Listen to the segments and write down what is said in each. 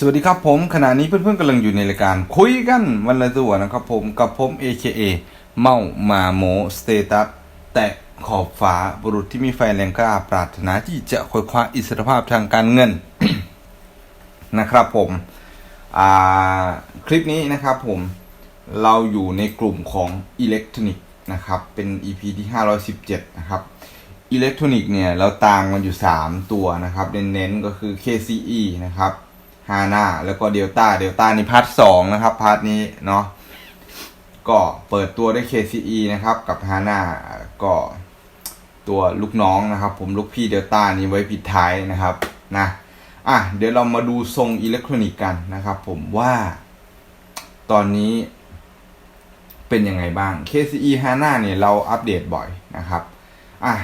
สวัสดีครับผมขณะนี้เพื่อนๆกำลังอยู่ในรายการ คุยกันวันละตัวนะครับผมกับผม AKA เมามาโมสเตตัสแตะขอบฟ้าบุรุษที่มีไฟแรงกล้าปรารถนาที่จะค้นคว้าอิสรภาพทางการเงิน นะครับผมคลิปนี้นะครับผมเราอยู่ในกลุ่มของอิเล็กทรอนิกส์นะครับเป็น EP ที่ 517 นะครับอิเล็กทรอนิกส์เนี่ยเราต่างมันอยู่ 3 ตัวนะครับเน้นๆก็คือ KCE นะครับ ฮาน่าแล้วก็เดลต้าเดลต้านี่พาร์ทสองนะครับพาร์ทนี้เนาะก็เปิดตัวด้วย KCE นะครับ กับฮาน่าก็ตัวลูกน้องนะครับ ผมลูกพี่เดลต้านี้ไว้ปิดท้ายนะครับนะอะเดี๋ยวเรามาดูทรงอิเล็กทรอนิกส์กันนะครับ ผมว่าตอนนี้เป็นยังไงบ้าง KCE HANA เนี่ยเราอัปเดตบ่อยนะครับอะ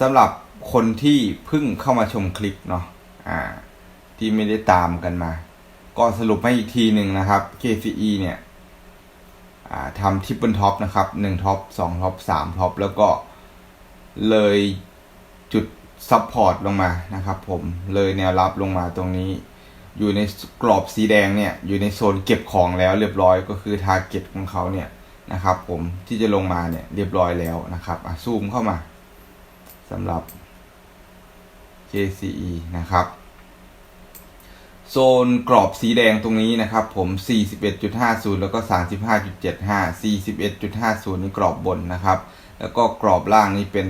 สำหรับคนที่เพิ่งเข้ามาชมคลิปเนาะอ่า ที่ไม่ได้ตามกันมา ก็สรุปให้อีกทีหนึ่งนะครับ KCE เนี่ยทำทิปเปิลท็อปนะครับหนึ่งท็อปสองท็อปสามท็อปแล้วก็เลยจุดซับพอร์ตลงมานะครับผมเลยแนวรับลงมาตรงนี้ อยู่ในกรอบสีแดงเนี่ย อยู่ในโซนเก็บของแล้วเรียบร้อยก็คือทาร์เก็ตของเขาเนี่ยนะครับผมที่จะลงมาเนี่ยเรียบร้อยแล้วนะครับอะซูมเข้ามาสำหรับ KCE นะครับ โซนกรอบสีแดงตรงนี้นะครับผม 41.50 แล้วก็ 35.75 41.50 นี่กรอบบนนะครับ แล้วก็กรอบล่างนี่เป็น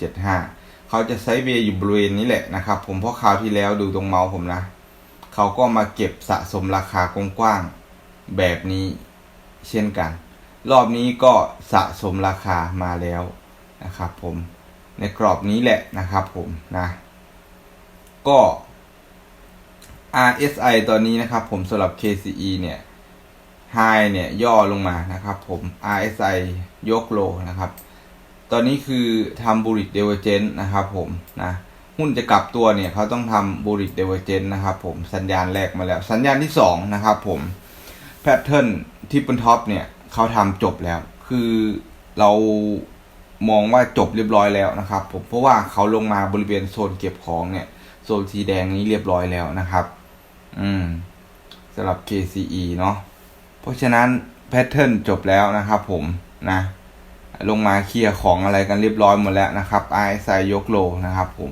35.75 เขาจะไซด์เวย์อยู่บริเวณนี้แหละนะครับผมเพราะคราวที่แล้วดูตรงเมาส์ผมนะ เขาก็มาเก็บสะสมราคากว้างๆแบบนี้เช่นกัน รอบนี้ก็สะสมราคามาแล้วนะครับผมในกรอบนี้แหละนะครับผมนะ ก็ RSI ตอนนี้นะครับผมสำหรับ KCE เนี่ย High เนี่ยย่อลงมานะครับผม RSI ยกโลนะครับ ตอนนี้คือทำบูริ d เดเวอร์เจนนะครับผมนะหุ้นจะกลับตัวเนี่ยเขาต้องทำบูริ d เดเวอร์เจนนะครับผมสัญญาณแรกมาแล้ว สัญญาณที่ 2 นะครับผมแพทเทิร์นที่เป็นท็อปเนี่ยเขาทำจบแล้ว คือเรามองว่าจบเรียบร้อยแล้วนะครับผมเพราะว่าเขาลงมาบริเวณโซนเก็บของเนี่ยโซนสีแดงนี้เรียบร้อยแล้วนะครับ อืมสำหรับ KCE เนาะเพราะฉะนั้นแพทเทิร์นจบแล้วนะครับผมนะ ลงมาเคลียร์ของอะไรกันเรียบร้อยหมดแล้วนะครับ RSI ยกโลนะครับผม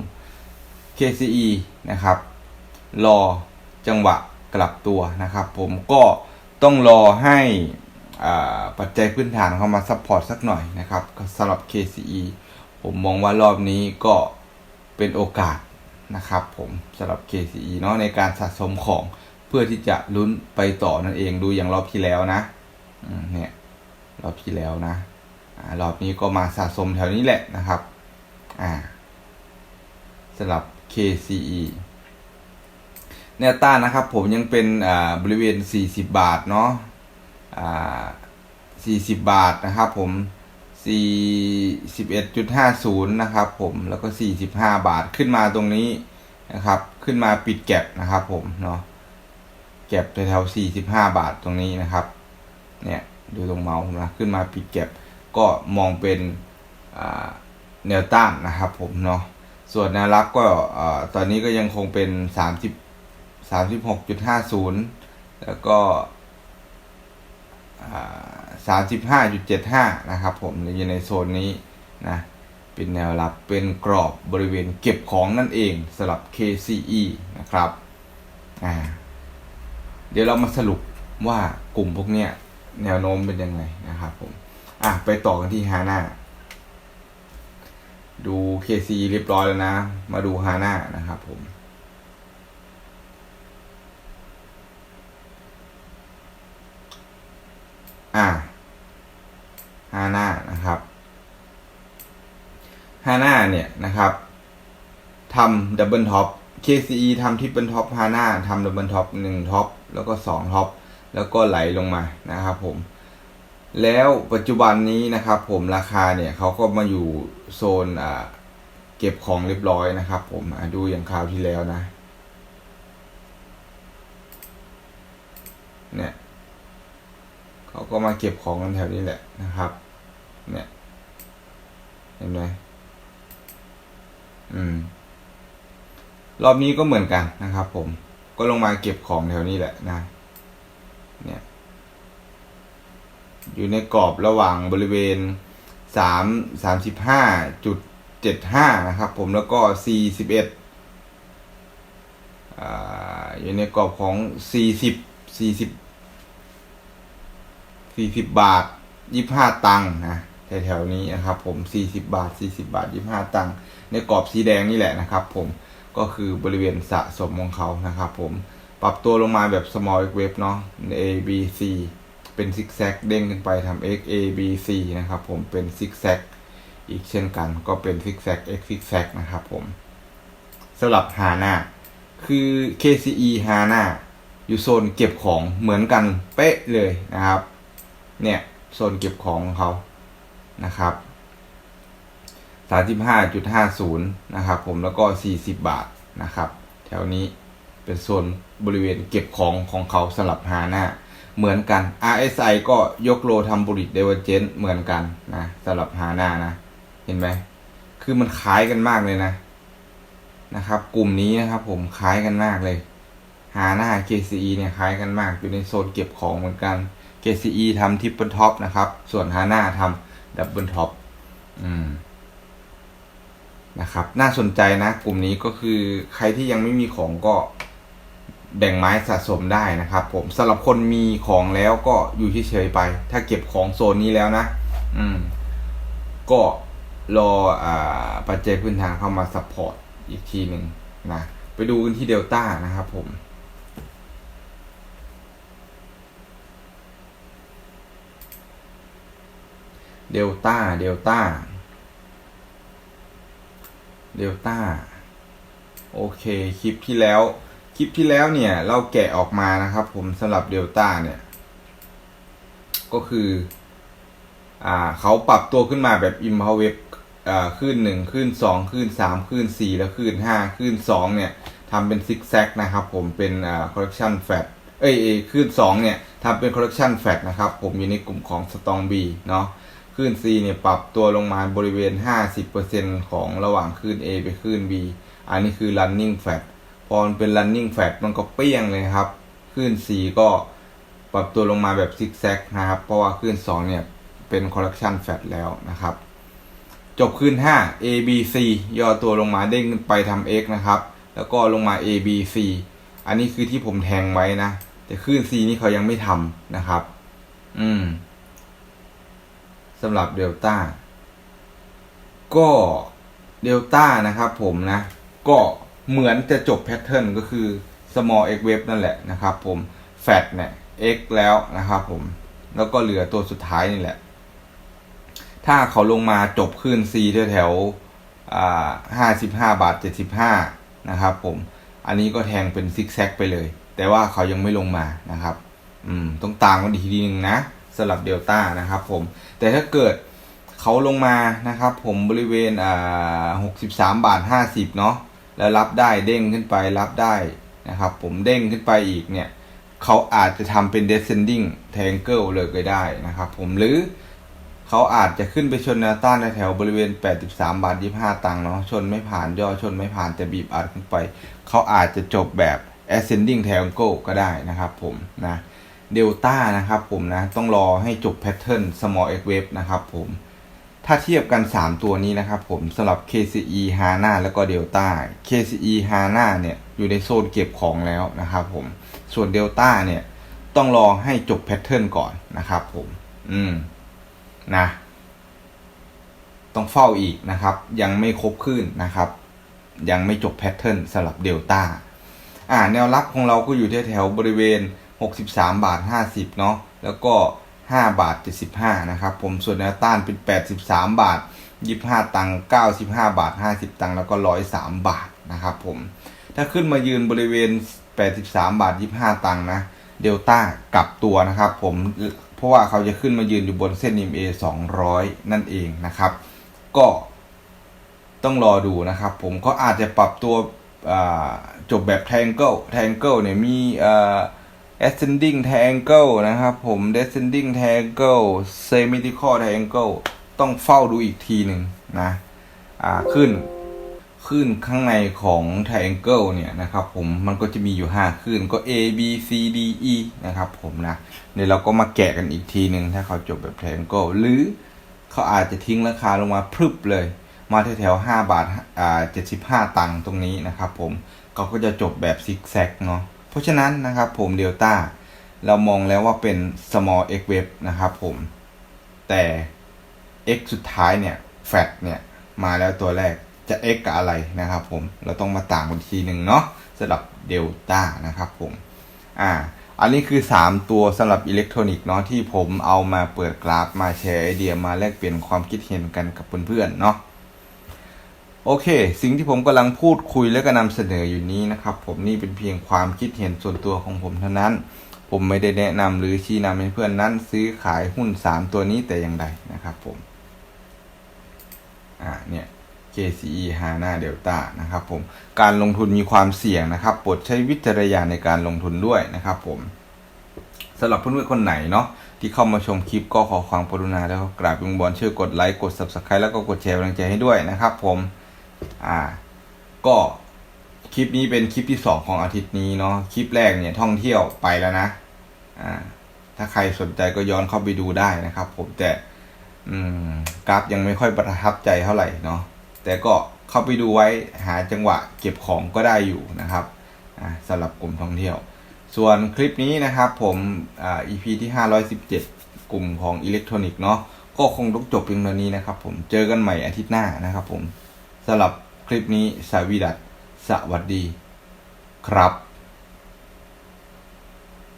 KCE นะครับ รอจังหวะกลับตัวนะครับ ผมก็ต้องรอให้ปัจจัยพื้นฐานเข้ามาซัพพอร์ตสักหน่อยนะครับสำหรับ KCE ผมมองว่ารอบนี้ก็เป็นโอกาส นะครับผมสำหรับ KCE เนาะในการสะสมของเพื่อที่จะลุ้นไปต่อนั่นเองดูอย่างรอบที่แล้วนะเนี่ยรอบที่แล้วนะอ่ารอบนี้ก็มาสะสมแถวนี้แหละนะครับอ่าสำหรับ KCE แนวต้านนะครับผมยังเป็นอ่าบริเวณ 40 บาทเนาะอ่า40 บาทนะครับผม 41.50นะครับผมแล้วก็45บาทขึ้นมาตรงนี้นะครับ ขึ้นมาปิดแก็บนะครับผมเนาะแก็บแถวๆ45บาทตรงนี้นะครับ เนี่ยดูตรงเมาส์นะขึ้นมาปิดแก็บก็มองเป็นแนวต้านนะครับผมเนาะส่วนแนวรับก็ตอนนี้ก็ยังคงเป็น30 36.50แล้วก็สามสิบห้าจุดเจ็ดห้า นะครับผมอยู่ในโซนนี้นะเป็นแนวรับเป็นกรอบบริเวณเก็บของนั่นเองสำหรับ KCE นะครับอ่าเดี๋ยวเรามาสรุปว่ากลุ่มพวกเนี้ยแนวโน้มเป็นยังไงนะครับผมอะไปต่อกันที่ฮาน่าดู KCE เรียบร้อยแล้วนะ มาดูฮาน่านะครับผมอ่า ฮาน่านะครับฮาน่าเนี่ยนะครับทำดับเบิลท็อป KCE ทำที่เป็นท็อปฮาน่าทำดับเบิลท็อปหนึ่งท็อปแล้วก็สองท็อปแล้วก็ไหลลงมานะครับ ผม แล้วปัจจุบันนี้นะครับ ผมราคาเนี่ยเขาก็มาอยู่โซนอ่าเก็บของเรียบร้อยนะครับ ผมดูอย่างคราวที่แล้วนะเนี่ยเขาก็มาเก็บของกันแถวนี้แหละนะครับ เนี่ยเห็นไหมอืม รอบนี้ก็เหมือนกันนะครับผม ก็ลงมาเก็บของแถวนี้แหละนะ เนี่ย อยู่ในกรอบระหว่างบริเวณสามสามสิบห้าจุดเจ็ดห้านะครับผมแล้วก็สี่สิบเอ็ดอยู่ในกรอบของสี่สิบสี่สิบสี่สิบบาทยี่ห้าตังค์นะ แถวๆนี้นะครับผมสี่สิบาทสี่สิบาทยี่ห้าตังค์ในกรอบสีแดงนี่แหละนะครับผมก็คือบริเวณสะสมของเขานะครับผมปรับตัวลงมาแบบ small wave เนาะ A B C เป็นซิกแซกเด้งขึ้นไปทำ x a b c นะครับผมเป็นซิกแซกอีกเช่นกันก็เป็นซิกแซก x ซิกแซกนะครับผมสำหรับฮาน่าคือ KCE ฮาน่าอยู่โซนเก็บของเหมือนกันเป๊ะเลยนะครับ เนี่ย โซนเก็บของของเขา นะครับ35.50นะครับผมแล้วก็40บาทนะครับ แถวนี้เป็นโซนบริเวณเก็บของของเขาสำหรับฮาน่าเหมือนกัน RSI ก็ยกโลทำบริดเดเวอร์เจนเหมือนกันนะสำหรับฮาน่านะ เห็นไหมคือมันคล้ายกันมากเลยนะนะครับ กลุ่มนี้นะครับ ผมคล้ายกันมากเลยฮาน่า KCE เนี่ยคล้ายกันมากอยู่ในโซนเก็บของเหมือนกัน KCE ทำทิปเปิลท็อปนะครับ ส่วนฮาน่าทำ ดับเบิลท็อปอืมนะครับ น่าสนใจนะ กลุ่มนี้ก็คือใครที่ยังไม่มีของก็แบ่งไม้สะสมได้นะครับ ผมสำหรับคนมีของแล้วก็อยู่เฉยๆไป ถ้าเก็บของโซนนี้แล้วนะ อืม ก็รออ่าปัจจัยพื้นฐานเข้ามาซัพพอร์ตอีกทีหนึ่งนะ ไปดูกันที่เดลต้านะครับผม เดลต้า เดลต้า เดลต้า โอเค คลิปที่แล้ว คลิปที่แล้วเนี่ย เราแกะออกมานะครับ ผมสำหรับเดลต้าเนี่ย ก็คือ อ่า เขาปรับตัวขึ้นมาแบบอิมพาเวฟอ่าขึ้นหนึ่งขึ้นสองขึ้นสามขึ้นสี่แล้วขึ้นห้าขึ้นสองเนี่ยทำเป็นซิกแซกนะครับ ผมเป็นอ่าคอลเลคชันแฟตเอ้ยขึ้นสองเนี่ยทำเป็นคอลเลคชันแฟตนะครับ ผมอยู่ในกลุ่มของสตองบีเนาะ คลื่น C เนี่ยปรับตัวลงมาบริเวณ 50%ของระหว่างคลื่น A ไปคลื่น B อันนี้คือ running flat พอมันเป็น running flat มันก็เปี้ยงเลยครับคลื่น C ก็ปรับตัวลงมาแบบซิกแซกนะครับ เพราะว่าคลื่น 2 เนี่ยเป็น correction flat แล้วนะครับ จบคลื่น 5 A B C ย่อตัวลงมาเด้งขึ้นไปทำ X นะครับ แล้วก็ลงมา A B C อันนี้คือที่ผมแทงไว้นะ แต่คลื่น C นี่เขายังไม่ทำนะครับ อืม สำหรับเดลต้าก็เดลต้านะครับผมนะ ก็เหมือนจะจบแพทเทิร์นก็คือ small x wave นั่นแหละนะครับผม fat เนี่ย x แล้วนะครับผม แล้วก็เหลือตัวสุดท้ายนี่แหละ ถ้าเขาลงมาจบขึ้น C แถวๆอ่าห้าสิบห้าบาทเจ็ดสิบห้านะครับผม อันนี้ก็แทงเป็นซิกแซกไปเลย แต่ว่าเขายังไม่ลงมานะครับ อืม ต้องตามกันอีกทีนึงนะ สำหรับเดลต้านะครับผมแต่ถ้าเกิดเขาลงมานะครับ ผมบริเวณอ่าหกสิบสามบาทห้าสิบเนาะแล้วรับได้เด้งขึ้นไปรับได้นะครับ ผมเด้งขึ้นไปอีกเนี่ยเขาอาจจะทำเป็น descending triangle เลยก็ได้นะครับ ผมหรือเขาอาจจะขึ้นไปชนแนวต้านแถวบริเวณ 83 บาท 25 ตังค์เนาะ ชนไม่ผ่านย่อชนไม่ผ่านแต่บีบอัดขึ้นไป เขาอาจจะจบแบบ ascending triangle ก็ได้นะครับผมนะ เดลต้านะครับผมนะ ต้องรอให้จบแพทเทิร์น small x wave นะครับผมถ้าเทียบกัน 3 ตัวนี้นะครับผมสำหรับ KCE HANA แล้วก็ Delta KCE HANA เนี่ยอยู่ในโซนเก็บของแล้วนะครับผมส่วน Delta เนี่ยต้องรอให้จบแพทเทิร์นก่อนนะครับผมอืมนะต้องเฝ้าอีกนะครับ ยังไม่ครบคลื่นนะครับ ยังไม่จบแพทเทิร์นสำหรับ Delta อ่าแนวรับของเราก็อยู่แถวๆบริเวณ 63 บาท 50 เนาะแล้วก็ 5 บาท 75 นะครับ ผมส่วนแนวต้านเป็น 83 บาท 25 ตังค์95 บาท 50 ตังค์แล้วก็ 103 บาทนะครับผมถ้าขึ้นมายืนบริเวณ 83 บาท 25 ตังค์นะเดลต้ากลับตัวนะครับผมเพราะว่าเขาจะขึ้นมายืนอยู่บนเส้น EMA 200 นั่นเองนะครับ ก็ต้องรอดูนะครับ ผมก็อาจจะปรับตัวจบแบบ triangle triangle เนี่ยมีอ่า ascending triangle นะครับผม descending triangle symmetrical triangle ต้องเฝ้าดูอีกทีหนึ่งนะอ่าขึ้นคลื่นข้างในของ triangle เนี่ยนะครับผมมันก็จะมีอยู่5คลื่นก็ A B C D E นะครับผมนะเดี๋ยวเราก็มาแกะกันอีกทีหนึ่งถ้าเขาจบแบบ triangle หรือเขาอาจจะทิ้งราคาลงมาพรึบเลย มาแถวๆ5บาทอ่า75 ตังค์ตรงนี้นะครับผมเขาก็จะจบแบบซิกแซกเนาะ เพราะฉะนั้นนะครับผมเดลต้าเรามองแล้วว่าเป็น small x wave นะครับผม แต่ x สุดท้ายเนี่ย แฟตเนี่ยมาแล้วตัวแรกจะ x กับอะไรนะครับผม เราต้องมาต่างกันทีหนึ่งเนาะสำหรับเดลต้านะครับผม อ่า อันนี้คือ 3 ตัวสำหรับอิเล็กทรอนิกส์เนาะที่ผมเอามาเปิดกราฟมาแชร์ไอเดียมาแลกเปลี่ยนความคิดเห็นกันกับเพื่อนๆเนาะ โอเค สิ่งที่ผมกำลังพูดคุยและก็นำเสนออยู่นี้นะครับ ผมนี่เป็นเพียงความคิดเห็นส่วนตัวของผมเท่านั้น ผมไม่ได้แนะนำหรือชี้นำให้เพื่อนนั้นซื้อขายหุ้น 3 ตัวนี้แต่อย่างใดนะครับผมอ่าเนี่ย KCE ฮาน่าเดลต้านะครับผมการลงทุนมีความเสี่ยงนะครับโปรดใช้วิจารณญาณในการลงทุนด้วยนะครับผมสำหรับเพื่อนๆคนไหนเนาะที่เข้ามาชมคลิปก็ขอความกรุณาแล้วก็กราบวิงบอลช่วยกดไลค์กด Subscribe แล้วก็กดแชร์กำลังใจให้ด้วยนะครับผม อ่า ก็คลิปนี้เป็นคลิปที่สองของอาทิตย์นี้เนาะคลิปแรกเนี่ยท่องเที่ยวไปแล้วนะ อ่า ถ้าใครสนใจก็ย้อนเข้าไปดูได้นะครับ ผมแต่อืมกราฟยังไม่ค่อยประทับใจเท่าไหร่เนาะแต่ก็เข้าไปดูไว้หาจังหวะเก็บของก็ได้อยู่นะครับอ่าสำหรับกลุ่มท่องเที่ยว ส่วนคลิปนี้นะครับผมอ่า EP ที่ 517 กลุ่มของอิเล็กทรอนิกส์เนาะก็คงต้องจบเพียงเท่านี้นะครับผมเจอกันใหม่อาทิตย์หน้านะครับผมสำหรับ คลิปนี้สวีดัตสวัสดีครับ